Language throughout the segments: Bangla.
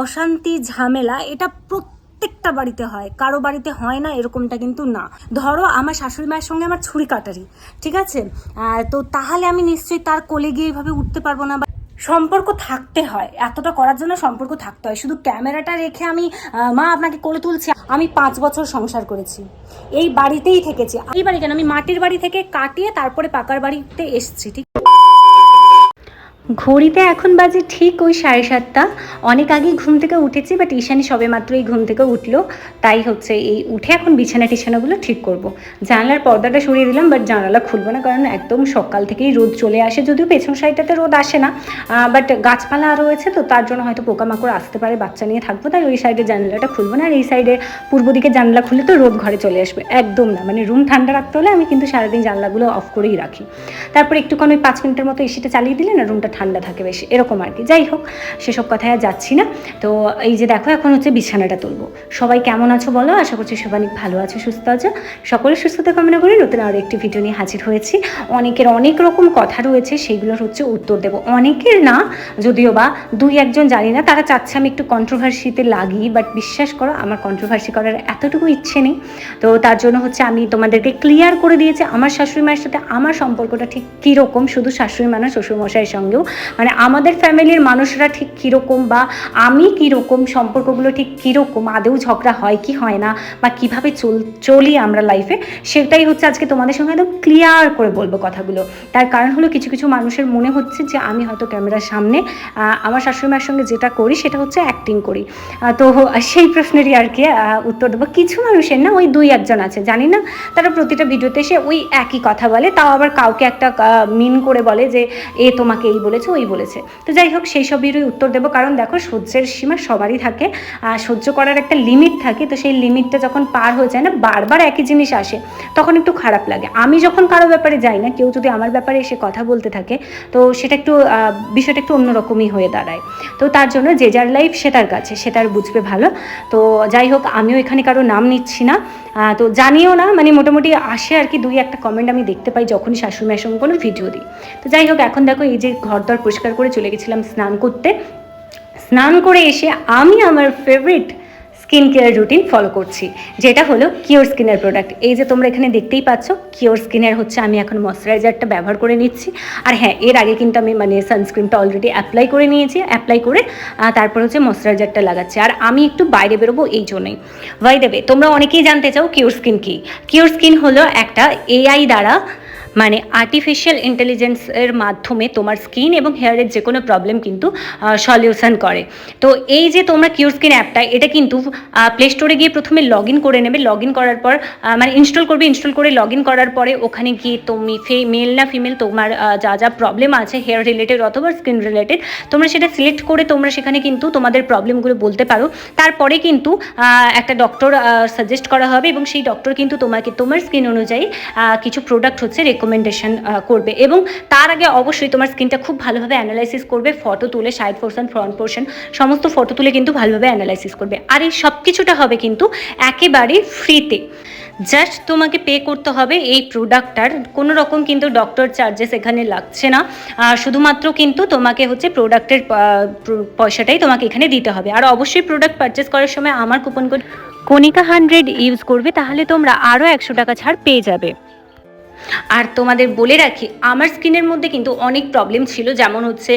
অশান্তি, ঝামেলা, এটা প্রত্যেকটা বাড়িতে হয়। কারও বাড়িতে হয় না, এরকমটা কিন্তু না। ধরো, আমার শাশুড়ি মায়ের সঙ্গে আমার ছুরি কাটারি, ঠিক আছে? তো তাহলে আমি নিশ্চয়ই তার কোলে গিয়ে এইভাবে উঠতে পারব না সম্পর্ক থাকতে হয়। এতটা করার জন্য সম্পর্ক থাকতে হয়। শুধু ক্যামেরাটা রেখে আমি মা আপনাকে কোলে তুলছি। আমি পাঁচ বছর সংসার করেছি। এই বাড়িতেই থেকেছি। এই বাড়ি কেন? আমি মাটির বাড়ি থেকে কাটিয়ে তারপরে পাকার বাড়িতে এসেছি, ঠিক ঘড়িতে এখন বাজে ঠিক ওই সাড়ে সাতটা। অনেক আগে ঘুম থেকে উঠেছি বাট ঈশানি সবে মাত্র এই ঘুম থেকে উঠল। তাই হচ্ছে এই উঠে এখন বিছানা টিছানাগুলো ঠিক করব। জানলার পর্দাটা সরিয়ে দিলাম বাট জানালা খুলবো না, কারণ একদম সকাল থেকেই রোদ চলে আসে। যদিও পেছন সাইডটাতে রোদ আসে না বাট গাছপালা রয়েছে তো, তার জন্য হয়তো পোকামাকড় আসতে পারে, বাচ্চা নিয়ে থাকব। তাই ওই সাইডে জানলাটা খুলবো না, আর এই সাইডে পূর্ব দিকে জানলা খুলে তো রোদ ঘরে চলে আসবে, একদম না। মানে রুম ঠান্ডা রাখতে হলে আমি কিন্তু সারাদিন জানলাগুলো অফ করেই রাখি। তারপর একটুক্ষণ ওই পাঁচ মিনিটের মতো এসিটা চালিয়ে দিলে না রুমটা ঠান্ডা থাকে বেশ, এরকম আর কি। যাই হোক, সেসব কথায় আর যাচ্ছি না। তো এই যে দেখো, এখন হচ্ছে বিছানাটা তুলবো। সবাই কেমন আছো বলো? আশা করছি সবাই অনেক ভালো আছো, সুস্থ আছো। সকলের সুস্থতা কামনা করে নতুন আরও একটি ভিডিও নিয়ে হাজির হয়েছি। অনেকের অনেক রকম কথা রয়েছে, সেইগুলোর হচ্ছে উত্তর দেবো। অনেকের না, যদিও বা দুই একজন জানি না, তারা চাচ্ছে আমি একটু কন্ট্রোভার্সিতে লাগি বাট বিশ্বাস করো, আমার কন্ট্রোভার্সি করার এতটুকু ইচ্ছে নেই। তো তার জন্য হচ্ছে আমি তোমাদেরকে ক্লিয়ার করে দিয়েছি, আমার শাশুড়ি মায়ের সাথে আমার সম্পর্কটা ঠিক কীরকম? শুধু শাশুড়ি মা না, শ্বশুরমশাইয়ের সঙ্গেও মানে আমাদের ফ্যামিলির মানুষরা ঠিক কীরকম বা আমি কীরকম, সম্পর্কগুলো ঠিক কীরকম আদেও ঝগড়া হয় কি হয় না বা কীভাবে চল, চলি আমরা লাইফে সেটাই হচ্ছে আজকে তোমাদের সঙ্গে একদম ক্লিয়ার করে বলব কথাগুলো। তার কারণ হলো কিছু কিছু মানুষের মনে হচ্ছে যে আমি হয়তো ক্যামেরার সামনে আমার শাশুড়ি মায়ের সঙ্গে যেটা করি সেটা হচ্ছে অ্যাক্টিং করি। তো সেই প্রশ্নেরই আর কি উত্তর দেবো। কিছু মানুষের না ওই দুই, একজন আছে, জানি না, তারা প্রতিটা ভিডিওতে এসে ওই একই কথা বলে, তাও আবার কাউকে একটা মিন করে বলে যে, এ তোমাকে এই বলেছে, ওই বলেছে। তো যাই হোক, সেই সবেরই উত্তর দেবো। কারণ দেখো, সহ্যের সীমা সবারই থাকে, আর সহ্য করার একটা লিমিট থাকে। তো সেই লিমিটটা যখন পার হয়ে যায় না, বারবার একই জিনিস আসে, তখন একটু খারাপ লাগে। আমি যখন কারও ব্যাপারে যাই না, কেউ যদি আমার ব্যাপারে এসে কথা বলতে থাকে, তো সেটা একটু বিষয়টা একটু অন্যরকমই হয়ে দাঁড়ায়। তো তার জন্য যে যার লাইফ সে তার কাছে, সে তার বুঝবে ভালো। তো যাই হোক, আমিও এখানে কারও নাম নিচ্ছি না। তো জানিও না মানে মোটামুটি আসে আর কি দুই একটা কমেন্ট আমি দেখতে পাই যখনই শাশুড়ি সঙ্গে কোনো ভিডিও দিই। তো যাই হোক, এখন দেখো এই যে ঘর দর পরিষ্কার করে চলে গেছিলাম স্নান করতে। স্নান করে এসে আমি আমার favourite skin care routine follow করছি, যেটা হলো কিওর স্কিনের প্রোডাক্ট এই যে তোমরা এখানে দেখতেই পাচ্ছ কিওর স্কিনের হচ্ছে আমি এখন ময়শ্চারাইজারটা ব্যবহার করে নিচ্ছি। আর হ্যাঁ এর আগে কিন্তু আমি মানে সানস্ক্রিনটা অলরেডি অ্যাপ্লাই করে নিয়েছি অ্যাপ্লাই করে তারপর হচ্ছে ময়শ্চারাইজারটা লাগাচ্ছি। আর আমি একটু বাইরে বেরোবো এই জন্যই। ভাই দেবে তোমরা অনেকেই জানতে চাও কিওর স্কিন কি? কিওর স্কিন হলো একটা এআই দ্বারা মানে আর্টিফিশিয়াল ইন্টেলিজেন্সের মাধ্যমে তোমার স্কিন এবং হেয়ারের যে কোনো প্রবলেম কিন্তু সলিউশন করে। তো এই যে তোমরা কিউর স্কিন অ্যাপটা এটা কিন্তু প্লে স্টোরে গিয়ে প্রথমে লগ ইন করে নেবে। লগ ইন করার পর মানে ইনস্টল করবে ইনস্টল করে লগ ইন করার পরে ওখানে গিয়ে তুমি মেল না ফিমেল তোমার যা যা প্রবলেম আছে হেয়ার রিলেটেড অথবা স্কিন রিলেটেড তোমরা সেটা সিলেক্ট করে তোমরা সেখানে কিন্তু তোমাদের প্রবলেমগুলো বলতে পারো। তারপরে কিন্তু একটা ডক্টর সাজেস্ট করা হবে এবং সেই ডক্টর কিন্তু তোমাকে, তোমার স্কিন অনুযায়ী কিছু প্রোডাক্ট হচ্ছে রেকমেন্ডেশন করবে। এবং তার আগে অবশ্যই তোমার স্কিনটা খুব ভালোভাবে অ্যানালাইসিস করবে ফটো তুলে সাইড পোর্শন ফ্রন্ট পোর্শন সমস্ত ফটো তুলে কিন্তু ভালোভাবে অ্যানালাইসিস করবে। আর এই সব কিছুটা হবে কিন্তু একেবারে ফ্রিতে জাস্ট তোমাকে পে করতে হবে এই প্রোডাক্টটার কোনো রকম কিন্তু ডক্টর চার্জেস এখানে লাগছে না। শুধুমাত্র কিন্তু তোমাকে হচ্ছে প্রোডাক্টের পয়সাটাই তোমাকে এখানে দিতে হবে। আর অবশ্যই প্রোডাক্ট পারচেস করার সময় আমার coupon code Kanika hundred use করবে, তাহলে তোমরা আরও একশো টাকা ছাড় পেয়ে যাবে। আর তোমাদের বলে রাখি, আমার স্কিনের মধ্যে কিন্তু অনেক প্রবলেম ছিল। যেমন হচ্ছে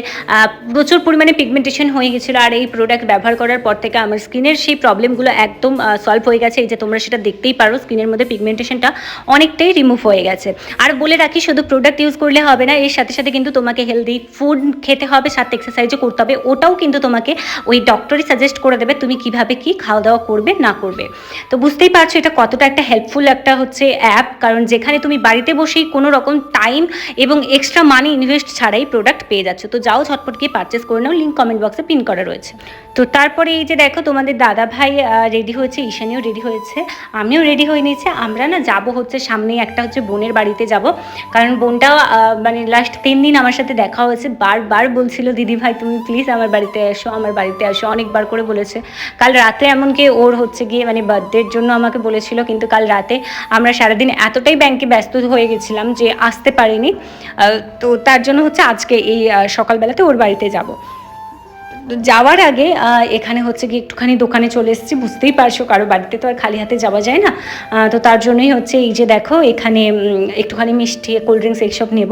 প্রচুর পরিমাণে পিগমেন্টেশন হয়ে গেছিল আর এই প্রোডাক্ট ব্যবহার করার পর থেকে আমার স্কিনের সেই প্রবলেমগুলো একদম সলভ হয়ে গেছে। এই যে তোমরা সেটা দেখতেই পারো, স্কিনের মধ্যে পিগমেন্টেশনটা অনেকটাই রিমুভ হয়ে গেছে। আর বলে রাখি, শুধু প্রোডাক্ট ইউজ করলে হবে না, এর সাথে সাথে কিন্তু তোমাকে হেলদি ফুড খেতে হবে, সাথে এক্সারসাইজও করতে হবে। ওটাও কিন্তু তোমাকে ওই ডক্টরই সাজেস্ট করে দেবে, তুমি কীভাবে কি খাওয়া দাওয়া করবে, না করবে। তো বুঝতেই পারছ, এটা কতটা একটা হেল্পফুল একটা হচ্ছে অ্যাপ কারণ যেখানে তুমি বাড়িতে বসেই কোনো রকম টাইম এবং এক্সট্রা মানি ইনভেস্ট ছাড়াই প্রোডাক্ট পেয়ে যাচ্ছ। তো যাও ঝটপট গিয়ে পারচেস করে নাও লিঙ্ক কমেন্ট বক্সে পিন করা রয়েছে। তো তারপরে এই যে দেখো, তোমাদের দাদা ভাই রেডি হয়েছে, ঈশানিও রেডি হয়েছে, আমিও রেডি হয়ে নিয়েছি। আমরা না যাব হচ্ছে সামনেই একটা হচ্ছে বোনের বাড়িতে যাব। কারণ বোনটা মানে লাস্ট তিন দিন আমার সাথে দেখা হয়েছে, বারবার বলছিল দিদি ভাই তুমি প্লিজ আমার বাড়িতে এসো, আমার বাড়িতে এসো। অনেকবার করে বলেছে। কাল রাতে এমনকি ওর হচ্ছে গিয়ে মানে বার্থডের জন্য আমাকে বলেছিল, কিন্তু কাল রাতে আমরা সারাদিন এতটাই ব্যাংকে ব্যস্ত হয়ে গেছিলাম যে আসতে পারিনি। তো তার জন্য হচ্ছে আজকে এই সকালবেলাতে ওর বাড়িতে যাব। যাওয়ার আগে এখানে হচ্ছে কি একটুখানি দোকানে চলে এসেছি, বুঝতেই পারছ কারও বাড়িতে তো আর খালি হাতে যাওয়া যায় না। তো তার জন্যই হচ্ছে এই যে দেখো, এখানে একটুখানি মিষ্টি কোল্ড ড্রিঙ্কস এইসব নেব।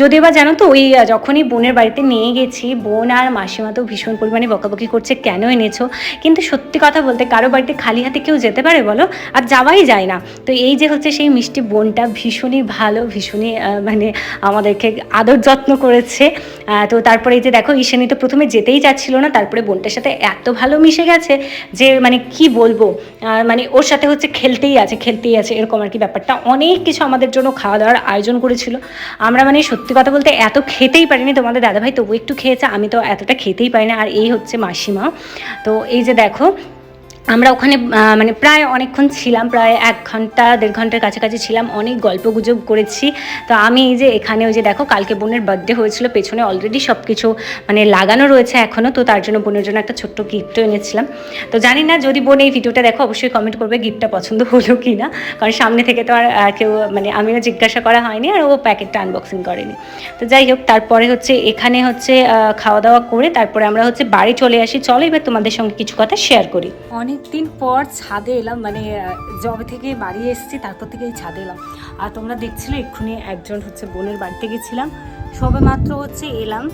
যদিও বা জানো তো, ওই যখনই বোনের বাড়িতে নিয়ে গেছি, বোন আর মাসিমা তো ভীষণ পরিমাণে বকাবকি করছে, কেন এনেছো? কিন্তু সত্যি কথা বলতে কারও বাড়িতে খালি হাতে কেউ যেতে পারে বলো? আর যাওয়াই যায় না। তো এই যে হচ্ছে সেই মিষ্টি বোনটা ভীষণই ভালো, ভীষণই মানে আমাদেরকে আদর যত্ন করেছে। তো তারপরে এই যে দেখো, ঈশানী তো প্রথমে যেতেই চাচ্ছিল না, তারপরে বোনটার সাথে এত ভালো মিশে গেছে যে মানে কি বলব মানে ওর সাথে হচ্ছে খেলতেই আছে খেলতেই আছে, এরকম আর কি ব্যাপারটা। অনেক কিছু আমাদের জন্য খাওয়া দাওয়ার আয়োজন করেছিল। আমরা মানে সত্যি কথা বলতে এত খেতেই পারিনি। তোমাদের দাদাভাই তবু একটু খেয়েছে, আমি তো এতটা খেতেই পারি না আর এই হচ্ছে মাসিমা। তো এই যে দেখো আমরা ওখানে মানে প্রায় অনেকক্ষণ ছিলাম, প্রায় এক ঘণ্টা, দেড় ঘণ্টার কাছাকাছি ছিলাম, অনেক গল্প গুজব করেছি। তো আমি এই যে এখানে ওই যে দেখো, কালকে বোনের বার্থডে হয়েছিল, পেছনে অলরেডি সব কিছু মানে লাগানো রয়েছে এখনও তো তার জন্য বোনের জন্য একটা ছোট্ট গিফটও এনেছিলাম। তো জানি না যদি বোন এই ভিডিওটা দেখো, অবশ্যই কমেন্ট করবে গিফটটা পছন্দ হলো কি না কারণ সামনে থেকে তো আর কেউ মানে আমিও জিজ্ঞাসা করা হয়নি, আর ও প্যাকেটটা আনবক্সিং করেনি। তো যাই হোক, তারপরে হচ্ছে, এখানে হচ্ছে খাওয়া দাওয়া করে তারপরে আমরা হচ্ছে বাড়ি চলে আসি। চলো এবার তোমাদের সঙ্গে কিছু কথা শেয়ার করি। অনেক দিন পর ছাদে এলাম মানে জবে থেকে বাড়ি এসেছি তারপর থেকে এই ছাদে এলাম। আর তোমরা দেখছিলে, এক্ষুনি একজন হচ্ছে বোনের বাড়িতে গেছিলাম। সবে মাত্র হচ্ছে এলাম।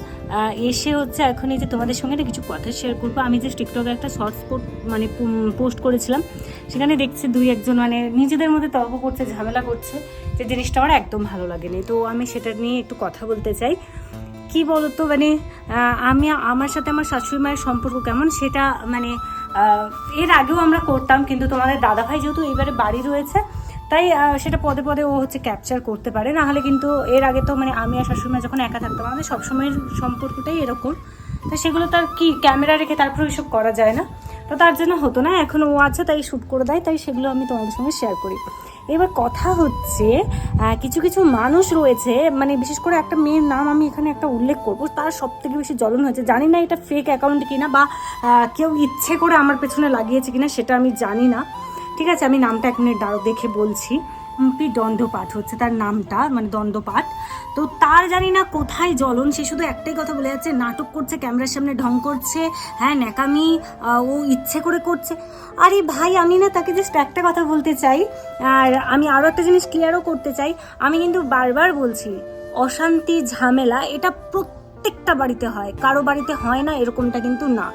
এসে হচ্ছে এখন এই যে তোমাদের সঙ্গে না কিছু কথা শেয়ার করব। আমি যে টিকটকে একটা শর্টস মানে পোস্ট করেছিলাম। সেখানে দেখছি দুই একজন মানে নিজেদের মধ্যে তর্ক করছে, ঝামেলা করছে যে জিনিসটা আমার একদম ভালো লাগেনি। তো আমি সেটা নিয়ে একটু কথা বলতে চাই। কি বলতো মানে আমি, আমার সাথে আমার শাশুড়ি মায়ের সম্পর্ক কেমন? সেটা মানে এর আগেও আমরা করতাম, কিন্তু তোমাদের দাদাভাই যেহেতু এইবারে বাড়ি রয়েছে, তাই সেটা পদে পদে ও হচ্ছে ক্যাপচার করতে পারে। নাহলে কিন্তু এর আগে তো মানে আমি আর শাশুড়ি যখন একা থাকতাম, আমাদের সবসময়ের সম্পর্কটাই এরকম। তো সেগুলো তার কি ক্যামেরা রেখে তারপর ওইসব করা যায় না। তো তার জন্য হতো না, এখন ও আছে, তাই শ্যুট করে দেয়, তাই সেগুলো আমি তোমাদের সঙ্গে শেয়ার করি। এবার কথা হচ্ছে কিছু কিছু মানুষ রয়েছে মানে বিশেষ করে একটা মেয়ের নাম আমি এখানে একটা উল্লেখ করব, তার সব থেকে বেশি জ্বলন হয়েছে। জানি না এটা ফেক অ্যাকাউন্ট কিনা বা কেউ ইচ্ছে করে আমার পেছনে লাগিয়েছে কিনা, সেটা আমি জানি না। ঠিক আছে, আমি নামটা এক মিনিট দেখে বলছি। পি দণ্ডপাঠ হচ্ছে, তার নামটা মানে দণ্ডপাঠ। তো তার জানি না কোথায় জ্বলন, সে শুধু একটাই কথা বলে যাচ্ছে, নাটক করছে, ক্যামেরার সামনে ঢং করছে হ্যাঁ ন্যাকামি ও ইচ্ছে করে করছে। আরে ভাই, আমি না তাকে জাস্ট একটা কথা বলতে চাই, আর আমি আরও একটা জিনিস ক্লিয়ারও করতে চাই। আমি কিন্তু বারবার বলছি, অশান্তি, ঝামেলা, এটা প্রত্যেকটা বাড়িতে হয়, কারও বাড়িতে হয় না, এরকমটা কিন্তু না।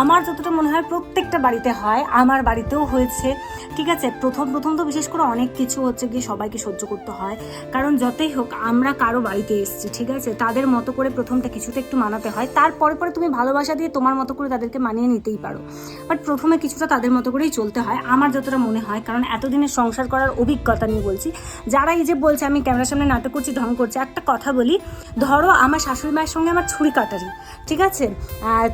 আমার যতটা মনে হয় প্রত্যেকটা বাড়িতে হয়, আমার বাড়িতেও হয়েছে। ঠিক আছে, প্রথম প্রথম তো বিশেষ করে অনেক কিছু হচ্ছে গিয়ে সবাইকে সহ্য করতে হয়। কারণ যতই হোক, আমরা কারও বাড়িতে এসেছি, ঠিক আছে? তাদের মতো করে প্রথমটা কিছুটা একটু মানাতে হয়। তারপরে পরে তুমি ভালোবাসা দিয়ে তোমার মতো করে তাদেরকে মানিয়ে নিতেই পারো। বাট প্রথমে কিছুটা তাদের মতো করেই চলতে হয়, আমার যতটা মনে হয়। কারণ এতদিনের সংসার করার অভিজ্ঞতা নিয়ে বলছি। যারা এই যে বলছে, আমি ক্যামেরার সামনে নাটক করছি, ঢং করছি, একটা কথা বলি। ধরো আমার শাশুড়ি মায়ের সঙ্গে আমার ছুরি কাটারি, ঠিক আছে?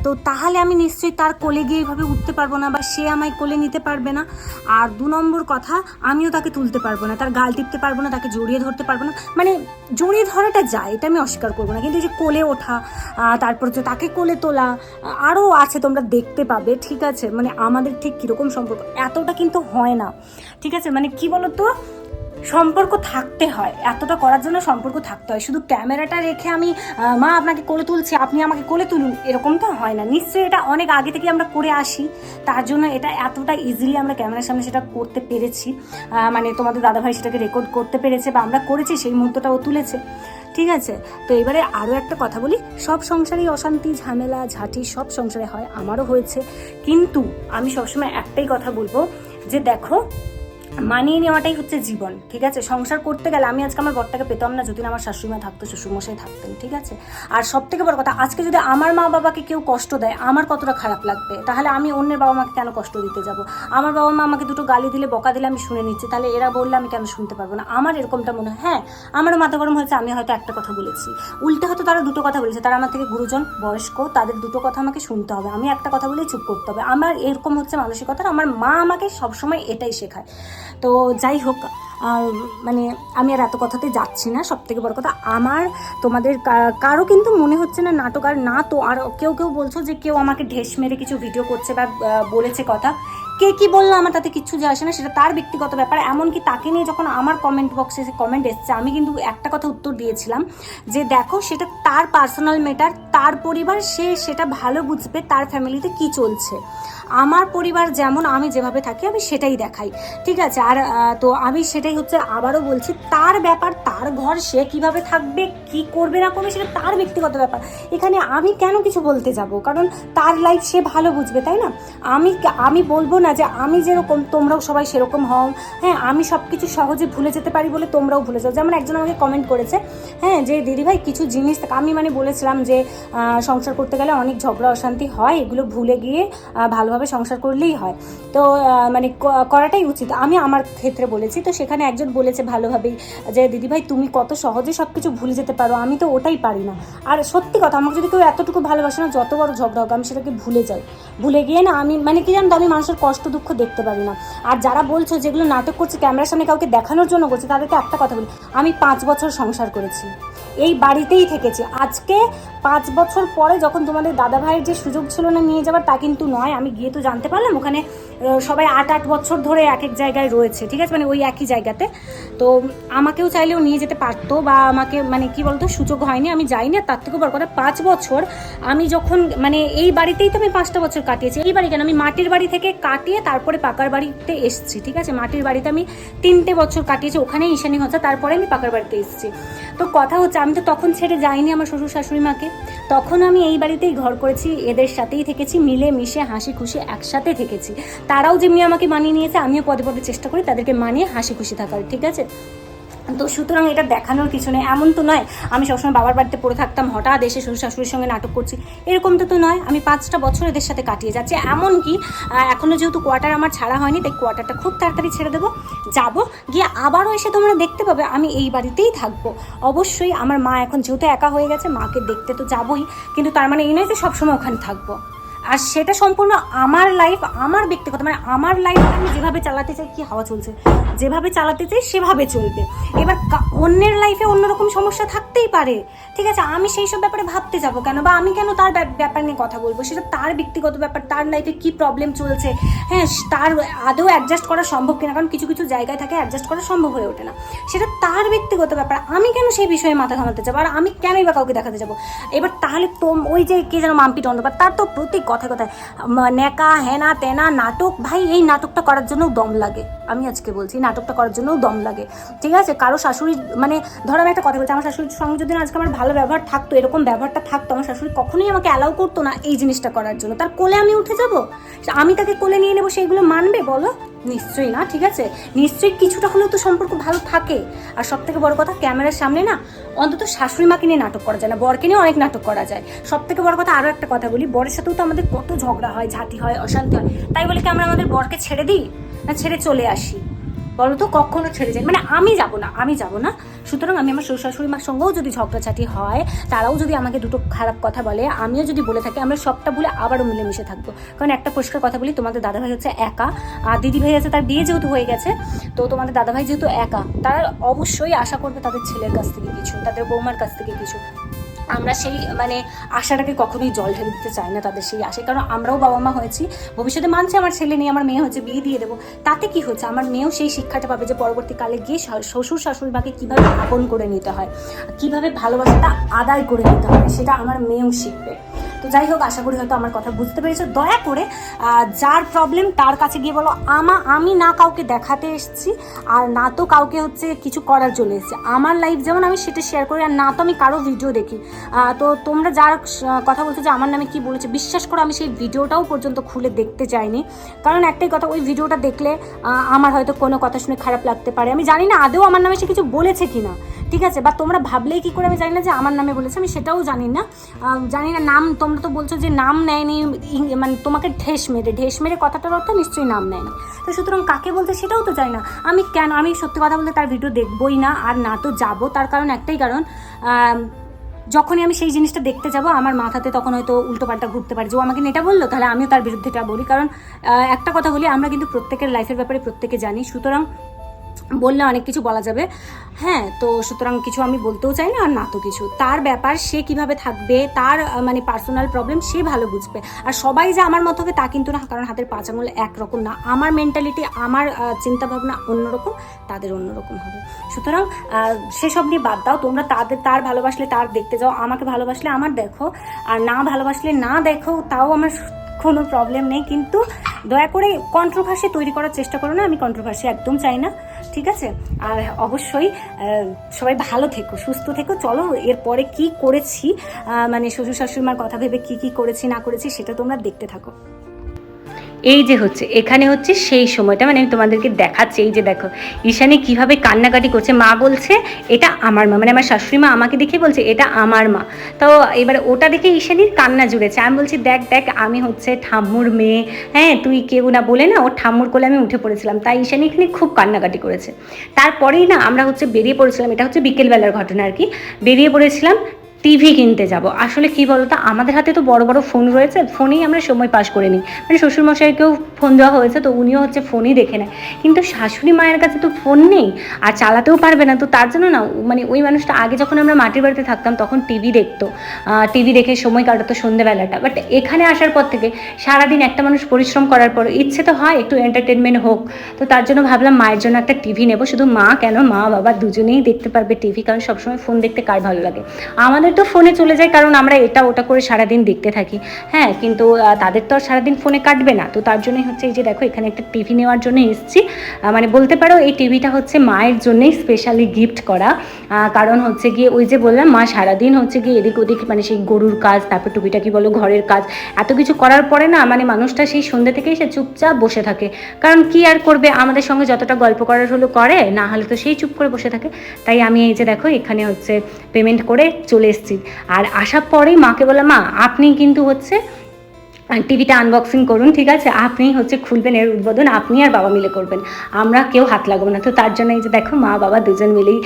তো তাহলে আমি নিশ্চয়ই তার কোলে গিয়ে এইভাবে উঠতে পারব না বা সে আমায় কোলে নিতে পারবে না। আর দু নম্বর কথা, আমিও তাকে তুলতে পারব না, তার গাল টিপতে পারব না, তাকে জড়িয়ে ধরতে পারব না। মানে জড়িয়ে ধরাটা যায়, এটা আমি অস্বীকার করব না। কিন্তু যে কোলে ওঠা তারপর যে তাকে কোলে তোলা আরও আছে তোমরা দেখতে পাবে, ঠিক আছে? মানে আমাদের ঠিক কীরকম সম্পর্ক, এতটা কিন্তু হয় না, ঠিক আছে? মানে কি বলতো? সম্পর্ক থাকতে হয়, এতটা করার জন্য সম্পর্ক থাকতে হয়। শুধু ক্যামেরাটা রেখে আমি মা আপনাকে কোলে তুলছি, আপনি আমাকে কোলে তুলুন, এরকম তো হয় না। নিশ্চয়ই এটা অনেক আগে থেকে আমরা করে আসি, তার জন্য এটা এতটা ইজিলি আমরা ক্যামেরার সামনে সেটা করতে পেরেছি। মানে তোমাদের দাদাভাই সেটাকে রেকর্ড করতে পেরেছে বা আমরা করেছি, সেই মুহূর্তটা ও তুলেছে। ঠিক আছে? তো এবারে আরও একটা কথা বলি, সব সংসারেই অশান্তি, ঝামেলা, ঝাঁটি, সব সংসারে হয়, আমারও হয়েছে। কিন্তু আমি সবসময় একটাই কথা বলব, যে দেখো মানিয়ে নেওয়াটাই হচ্ছে জীবন, ঠিক আছে? সংসার করতে গেলে আমি আজকে আমার বরটাকে পেতাম না যদি আমার শাশুড়িমা থাকতো, শ্বশুরমশাই থাকতেন, ঠিক আছে? আর সব থেকে বড় কথা, আজকে যদি আমার মা বাবাকে কেউ কষ্ট দেয়, আমার কতটা খারাপ লাগবে? তাহলে আমি অন্যের বাবা মাকে কেন কষ্ট দিতে যাব? আমার বাবা মা আমাকে দুটো গালি দিলে, বকা দিলে আমি শুনে নিচ্ছি, তাহলে এরা বললে আমি কেন শুনতে পারব না? আমার এরকমটা মনে হয় হ্যাঁ আমারও মাথা গরম হয়েছে, আমি হয়তো একটা কথা বলেছি। উল্টে হয়তো তারা দুটো কথা বলেছে, তারা আমার থেকে গুরুজন, বয়স্ক, তাদের দুটো কথা আমাকে শুনতে হবে, আমি একটা কথা বলেই চুপ করতে হবে। আমার এরকম হচ্ছে মানসিকতা আমার মা আমাকে সবসময় এটাই শেখায়। তো যাই হোক মানে আমি আর এত কথাতে যাচ্ছি না সব থেকে বড় কথা আমার তোমাদের কারও কিন্তু মনে হচ্ছে না নাটক আর না তো, আর কেউ কেউ বলছো যে কেউ আমাকে ঢেস মেরে কিছু ভিডিও করছে বা বলেছে কথা। কে কি বলল আমার তাতে কিচ্ছু যায় আসে না, সেটা তার ব্যক্তিগত ব্যাপার। এমনকি তাকে নিয়ে যখন আমার কমেন্ট বক্সে এসে কমেন্ট এসছে, আমি কিন্তু একটা কথা উত্তর দিয়েছিলাম, যে দেখো সেটা তার পার্সোনাল ম্যাটার তার পরিবার, সে সেটা ভালো বুঝবে, তার ফ্যামিলিতে কি চলছে। আমার পরিবার যেমন আমি যেভাবে থাকি, আমি সেটাই দেখাই। ঠিক আছে? আর তো আমি সেটাই হচ্ছে আবারও বলছি, তার ব্যাপার, তার ঘর, সে কীভাবে থাকবে, কি করবে না করবে, সেটা তার ব্যক্তিগত ব্যাপার। এখানে আমি কেন কিছু বলতে যাব? কারণ তার লাইফ সে ভালো বুঝবে, তাই না? আমি আমি বলব না যে আমি যেরকম তোমরাও সবাই সেরকম হও। হ্যাঁ আমি সব কিছু সহজে ভুলে যেতে পারি বলে তোমরাও ভুলে যাও। যেমন একজন আমাকে কমেন্ট করেছে হ্যাঁ যে দিদিভাই কিছু জিনিস আমি মানে বলেছিলাম যে সংসার করতে গেলে অনেক ঝগড়া অশান্তি হয় এগুলো ভুলে গিয়ে ভালোভাবে সংসার করলেই হয়। তো মানে করাটাই উচিত। আমি আমার ক্ষেত্রে বলেছি তো সেখানে একজন বলেছে ভালোভাবেই যে দিদিভাই তুমি কত সহজে সব কিছু ভুলে যেতে পারো আমি তো ওটাই পারি না। আর সত্যি কথা আমাকে যদি কেউ এতটুকু ভালোবাসে না যত বড় ঝগড়া হোক আমি সেটাকে ভুলে যাই। ভুলে গিয়ে না আমি মানে কি জানো তো, আমি মানুষের কষ্ট দুঃখ দেখতে পারি না। আর যারা বলছো যেগুলো নাটক করছে, ক্যামেরার সামনে কাউকে দেখানোর জন্য করছে তাদেরকে একটা কথা বলি। আমি পাঁচ বছর সংসার করেছি। এই বাড়িতেই থেকেছি। আজকে পাঁচ বছর পরে যখন তোমাদের দাদা ভাইয়ের যে সুযোগ ছিল না নিয়ে যাবার তা কিন্তু নয়। আমি গিয়ে তো জানতে পারলাম, ওখানে সবাই আট আট বছর ধরে এক এক জায়গায় রয়েছে, ঠিক আছে? মানে ওই একই জায়গাতে। তো আমাকেও চাইলেও নিয়ে যেতে পারতো বা আমাকে মানে কি বলতো, সুযোগ হয়নি, আমি যাইনি। তার থেকেও বড় কথা, পাঁচ বছর আমি যখন মানে এই বাড়িতেই তো আমি পাঁচটা বছর কাটিয়েছি। এই বাড়ি কেন? আমি মাটির বাড়ি থেকে কাটিয়ে তারপরে পাকার বাড়িতে এসেছি, ঠিক আছে? মাটির বাড়িতে আমি তিনটে বছর কাটিয়েছি ওখানে ঈশানি হচ্ছে, তারপরে আমি পাকার বাড়িতে এসেছি। তো কথা হচ্ছে, আমি তো তখন ছেড়ে যাইনি আমার শ্বশুর শাশুড়ি মাকে। তখন আমি এই বাড়িতেই ঘর করেছি, এদের সাথেই থেকেছি মিলে মিশে হাসি খুশি একসাথে থেকেছি। তারাও যেমনি আমাকে মানিয়ে নিয়েছে আমিও পদে পদে চেষ্টা করি তাদেরকে মানিয়ে হাসি খুশি থাকার ঠিক আছে? তো সুতরাং এটা দেখানোর কিছু নেই এমন তো নয় আমি সবসময় বাবার বাড়িতে পড়ে থাকতাম হঠাৎ এসে শ্বশুর শাশুড়ির সঙ্গে নাটক করছি এরকম তো তো নয় আমি পাঁচটা বছর এদের সাথে কাটিয়ে যাচ্ছি। এমনকি আহ, এখনও যেহেতু কোয়ার্টার আমার ছাড়া হয়নি তাই কোয়ার্টারটা খুব তাড়াতাড়ি ছেড়ে দেবো। যাব গিয়ে আবারও এসে তোমরা দেখতে পাবে আমি এই বাড়িতেই থাকব। অবশ্যই আমার মা এখন যেহেতু একা হয়ে গেছে মাকে দেখতে তো যাবই কিন্তু তার মানে এই নয় যে সবসময় ওখানে থাকব। আর সেটা সম্পূর্ণ আমার লাইফ আমার ব্যক্তিগত মানে আমার লাইফ আমি যেভাবে চালাতে চাই, কি হাওয়া চলছে? যেভাবে চালাতে চাই, সেভাবে চলবে। এবার অন্যের লাইফে অন্যরকম সমস্যা থাকতেই পারে। ঠিক আছে? আমি সেই সব ব্যাপারে ভাবতে যাব কেন? বা আমি কেন তার ব্যাপ- ব্যাপার নিয়ে কথা বলব? সেটা তার ব্যক্তিগত ব্যাপার, তার লাইফে কি প্রবলেম চলছে? হ্যাঁ তার আদৌ অ্যাডজাস্ট করা সম্ভব কিনা? কারণ কিছু কিছু জায়গায় থাকে অ্যাডজাস্ট করা সম্ভব হয়ে ওঠে না। সেটা তার ব্যক্তিগত ব্যাপার। আমি কেন সেই বিষয়ে মাথা ঘামাতে যাব? আর আমি কেনই বা কাউকে দেখাতে যাব? এবার তাহলে তোম, ওই যে কে যেন মাম্পিট অন্ধকার তার তো প্রতি কথায় কথায় নেকা, হেনা, তেনা, নাটক, ভাই, এই নাটকটা করার জন্যও দম লাগে। আমি আজকে বলছি নাটকটা করার জন্যও দম লাগে। ঠিক আছে? কারও শাশুড়ি মানে ধরো আমি একটা কথা বলছি, আমার শাশুড়ির সঙ্গে যদি আজকে আমার ভালো ব্যবহার থাকতো, এরকম ব্যবহারটা থাকতো, আমার শাশুড়ি কখনোই আমাকে অ্যালাউ করতো না এই জিনিসটা করার জন্য। তার কোলে আমি উঠে যাব? আমি তাকে কোলে নিয়ে নেব, সেইগুলো মানবে? বলো। নিশ্চয়ই না, ঠিক আছে? নিশ্চয়ই কিছুটা হলেও তো সম্পর্ক ভালো থাকে। আর সব থেকে বড় কথা, ক্যামেরার সামনে না অন্তত শাশুড়ি মাকে নিয়ে নাটক করা যায় না, বরকে নিয়ে অনেক নাটক করা যায়। সব থেকে বড় কথা আরও একটা কথা বলি, বরের সাথেও তো আমাদের কত ঝগড়া হয়, ঝাঁটি হয়, অশান্তি হয়। তাই বলে কি আমরা আমাদের বরকে ছেড়ে দিই? না, ছেড়ে চলে আসি? বলো তো কখনো ছেড়ে যায়। মানে আমি যাব না, আমি যাব না। সুতরাং আমি আমার শ্বশুর শাশুড়ি মার সঙ্গেও যদি ঝগড়াঝাটি হয়, তারাও যদি আমাকে দুটো খারাপ কথা বলে, আমিও যদি বলে থাকি, আমরা সবটা ভুলে আবারও মিলেমিশে থাকব। কারণ একটা পরিষ্কার কথা বলি, তোমাদের দাদাভাই হচ্ছে একা। আর দিদি ভাই আছে, তার বিয়ে যেহেতু হয়ে গেছে, তো তোমাদের দাদাভাই যেহেতু একা, তারা অবশ্যই আশা করবে তাদের ছেলের কাছ থেকে কিছু, তাদের বৌমার কাছ থেকে কিছু। আমরা সেই মানে আশাটাকে কখনোই জল ঢেলে দিতে চাই না তাদের সেই আশায়। কারণ আমরাও বাবা মা হয়েছি, ভবিষ্যতে মানছে আমার ছেলে নিয়ে আমার মেয়ে হচ্ছে বিয়ে দিয়ে দেবো। তাতে কি হচ্ছে? আমার মেয়েও সেই শিক্ষাটা পাবে যে পরবর্তীকালে গিয়ে শ্বশুর শাশুড়ি মাকে কীভাবে আপন করে নিতে হয়, কীভাবে ভালোবাসাটা আদায় করে নিতে হয়, সেটা আমার মেয়েও শিখবে। তো যাই হোক, আশা করি হয়তো আমার কথা বুঝতে পেরেছ। দয়া করে যার প্রবলেম তার কাছে গিয়ে বলো, আমা, আমি না কাউকে দেখাতে এসেছি, আর না তো কাউকে হচ্ছে কিছু করার জন্য এসেছি। আমার লাইফ যেমন আমি সেটা শেয়ার করি, আর না তো আমি কারও ভিডিও দেখি। তো তোমরা যার কথা বলছো যে আমার নামে কি বলেছে, বিশ্বাস করো, আমি সেই ভিডিওটাও পর্যন্ত খুলে দেখতে চাইনি। কারণ একটাই কথা, ওই ভিডিওটা দেখলে আমার হয়তো কোনো কথা শুনে খারাপ লাগতে পারে। আমি জানি না আদৌ আমার নামে সে কিছু বলেছে কিনা। ঠিক আছে? বা তোমরা ভাবলেই কি করে আমি জানি না যে আমার নামে বলেছে, আমি সেটাও জানি না। জানি না নাম, তোমরা তো বলছো যে নাম নেয়নি মানে তোমাকে ঢেস মেরে। ঢেস মেরে কথাটার অর্থ নিশ্চয়ই নাম নেয়নি। তো সুতরাং কাকে বলতে সেটাও তো জানি না। আমি কেন, আমি সত্যি কথা বলতে তার ভিডিও দেখবই না, আর না তো যাব। তার কারণ একটাই কারণ যখনই আমি সেই জিনিসটা দেখতে যাব, আমার মাথাতে তখন হয়তো উল্টোপাল্টা ঘুরতে পারে। যে ও আমাকে এটা বলল, তাহলে আমিও তার বিরুদ্ধে এটা বলি। কারণ একটা কথা বলি, আমরা কিন্তু প্রত্যেকের লাইফের ব্যাপারে প্রত্যেকে জানি। সুতরাং বললে অনেক কিছু বলা যাবে। হ্যাঁ তো সুতরাং কিছু আমি বলতেও চাই না আর না তো কিছু। তার ব্যাপার সে কীভাবে থাকবে, তার মানে পার্সোনাল প্রবলেম সে ভালো বুঝবে। আর সবাই যে আমার মতো হবে তা কিন্তু না, কারণ হাতের পাঁচ আঙুল একরকম না। আমার মেন্টালিটি আমার চিন্তাভাবনা অন্যরকম, তাদের অন্যরকম হবে। সুতরাং সেসব নিয়ে বাদ দাও। তোমরা তাদের, তার ভালোবাসলে তার দেখতে যাও। আমাকে ভালোবাসলে আমার দেখো। আর না ভালোবাসলে না দেখো, তাও আমার কোনো প্রবলেম নেই, কিন্তু দয়া করে কন্ট্রোভার্সি তৈরি করার চেষ্টা করো না, আমি কন্ট্রোভার্সি একদম চাই না, ঠিক আছে? আর অবশ্যই সবাই ভালো থেকো, সুস্থ থেকো, চলো এরপরে কি করেছি মানে শ্বশুর শাশুড়ি মার কথা ভেবে কি কি করেছি, না করেছি, সেটা তোমরা দেখতে থাকো। এই যে হচ্ছে, এখানে হচ্ছে সেই সময়টা মানে আমি তোমাদেরকে দেখাচ্ছি, এই যে দেখো, ঈশানী কীভাবে কান্নাকাটি করছে, মা বলছে, এটা আমার মা। মানে আমার শাশুড়ি মা আমাকে দেখে বলছে, এটা আমার মা। তো এবার ওটা দেখে ঈশানীর কান্না জুড়েছে। আমি বলছি, দেখ দেখ, আমি হচ্ছে ঠাম্মুর মেয়ে। হ্যাঁ তুই কেউ না বলে না, ওর ঠাম্মুর কোলে আমি উঠে পড়েছিলাম। তাই ঈশানী এখানে খুব কান্নাকাটি করেছে। তারপরেই না আমরা হচ্ছে বেরিয়ে পড়েছিলাম, এটা হচ্ছে বিকেলবেলার ঘটনা আর কি। বেরিয়ে পড়েছিলাম টিভি কিনতে যাব। আসলে কি বলতো, আমাদের হাতে তো বড় বড় ফোন রয়েছে ফোনেই আমরা সময় পাস করে নিই। মানে শ্বশুরমশাইকেও ফোন দেওয়া হয়েছে, তো উনিও হচ্ছে ফোনই দেখে নেয়। কিন্তু শাশুড়ি মায়ের কাছে তো ফোন নেই, আর চালাতেও পারবে না। তো তার জন্য না মানে ওই মানুষটা আগে যখন আমরা মাটির বাড়িতে থাকতাম, তখন টিভি দেখতো। টিভি দেখে সময় কাটাতো সন্ধ্যেবেলাটা বাট এখানে আসার পর থেকে সারাদিন একটা মানুষ পরিশ্রম করার পর, ইচ্ছে তো হয় একটু এন্টারটেনমেন্ট হোক। তো তার জন্য ভাবলাম মায়ের জন্য একটা টিভি নেব। শুধু মা কেন? মা, বাবা দুজনেই দেখতে পারবে টিভি কারণ সবসময় ফোন দেখতে কার ভালো লাগে? আমাদের তো ফোনে চলে যায়, কারণ আমরা এটা ওটা করে সারাদিন দেখতে থাকি। হ্যাঁ কিন্তু তাদের তো আর সারাদিন ফোনে কাটবে না। তো তার জন্যই হচ্ছে এই যে দেখো, এখানে একটা টিভি নেওয়ার জন্য এসেছি। মানে বলতে পারো এই টিভিটা হচ্ছে মায়ের জন্যেই স্পেশালি গিফট করা। কারণ হচ্ছে গিয়ে ওই যে বললাম, মা সারাদিন হচ্ছে গিয়ে এদিক ওদিক মানে সেই গরুর কাজ, তারপর টুপিটা কি বলো ঘরের কাজ, এত কিছু করার পরে না মানে মানুষটা সেই সন্ধ্যে থেকেই সে চুপচাপ বসে থাকে। কারণ কি আর করবে? আমাদের সঙ্গে যতটা গল্প করার হলো করে, না হলে তো সেই চুপ করে বসে থাকে। তাই আমি এই যে দেখো এখানে হচ্ছে পেমেন্ট করে চলে এসেছি। আর আসার পরেই মাকে বললাম, মা, আপনি কিন্তু হচ্ছে টিভিটা আনবক্সিং করুন, ঠিক আছে? আপনি হচ্ছে খুলবেন এর উদ্বোধন, আপনি আর বাবা মিলে করবেন। আমরা কেউ হাত লাগাবো না। তো তার জন্য এই যে দেখো, মা, বাবা দুজন মিলেই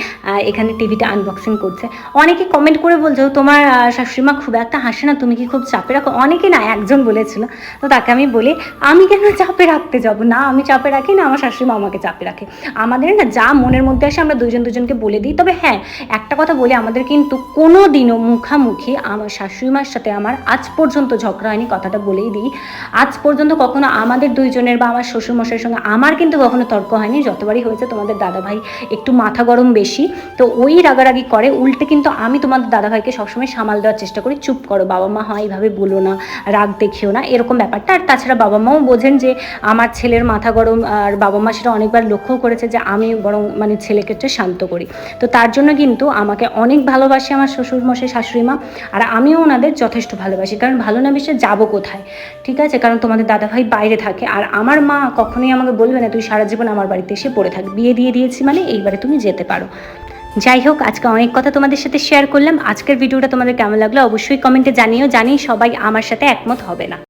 এখানে টিভিটা আনবক্সিং করছে। অনেকে কমেন্ট করে বলছো তোমার শাশুড়িমা খুব একটা হাসে না, তুমি কি খুব চাপে রাখো? অনেকে না, একজন বলেছিল। তো তাকে আমি বলি, আমি কেন চাপে রাখতে যাব? না, আমি চাপে রাখি না, আমার শাশুড়িমা আমাকে চাপে রাখে। আমাদের না, যা মনের মধ্যে আসে, আমরা দুজন দুজনকে বলে দিই। তবে হ্যাঁ একটা কথা বলি, আমাদের কিন্তু কোনো দিনও মুখামুখি আমার শাশুড়িমার সাথে আমার আজ পর্যন্ত ঝগড়া হয়নি, কথাটা বলেই দিই, আজ পর্যন্ত কখনো আমাদের দুইজনের বা আমার শ্বশুরমশাইয়ের সঙ্গে আমার কিন্তু কখনো তর্ক হয়নি, যতবারই হয়েছে তোমাদের দাদাভাই একটু মাথা গরম বেশি। তো ওই রাগারাগি করে, উল্টে কিন্তু আমি তোমাদের দাদাভাইকে সবসময় সামাল দেওয়ার চেষ্টা করি, চুপ করো বাবা মা হয় এইভাবে বলো না, রাগ দেখিও না, এরকম ব্যাপারটা। আর তাছাড়া বাবা মাও বোঝেন যে আমার ছেলের মাথা গরম, আর বাবা মা সেটা অনেকবার লক্ষ্য করেছে যে আমি বরং মানে ছেলেকে শান্ত করি। তো তার জন্য কিন্তু আমাকে অনেক ভালোবাসে আমার শ্বশুর মশাই শাশুড়ি মা আর আমিও ওনাদের যথেষ্ট ভালোবাসি। কারণ ভালো না বেশি যাব কোথায়? ঠিক আছে? কারণ তোমাদের দাদাভাই বাইরে থাকে। আর আমার মা কখনোই আমাকে বলবে না, তুই সারা জীবন আমার বাড়িতে এসে পড়ে থাক বিয়ে দিয়ে দিয়েছি মানে এইবারে তুমি যেতে পারো। যাই হোক, আজকে অনেক কথা তোমাদের সাথে শেয়ার করলাম। আজকের ভিডিওটা তোমাদের কেমন লাগল অবশ্যই কমেন্টে জানিও। জানি সবাই আমার সাথে একমত হবে না।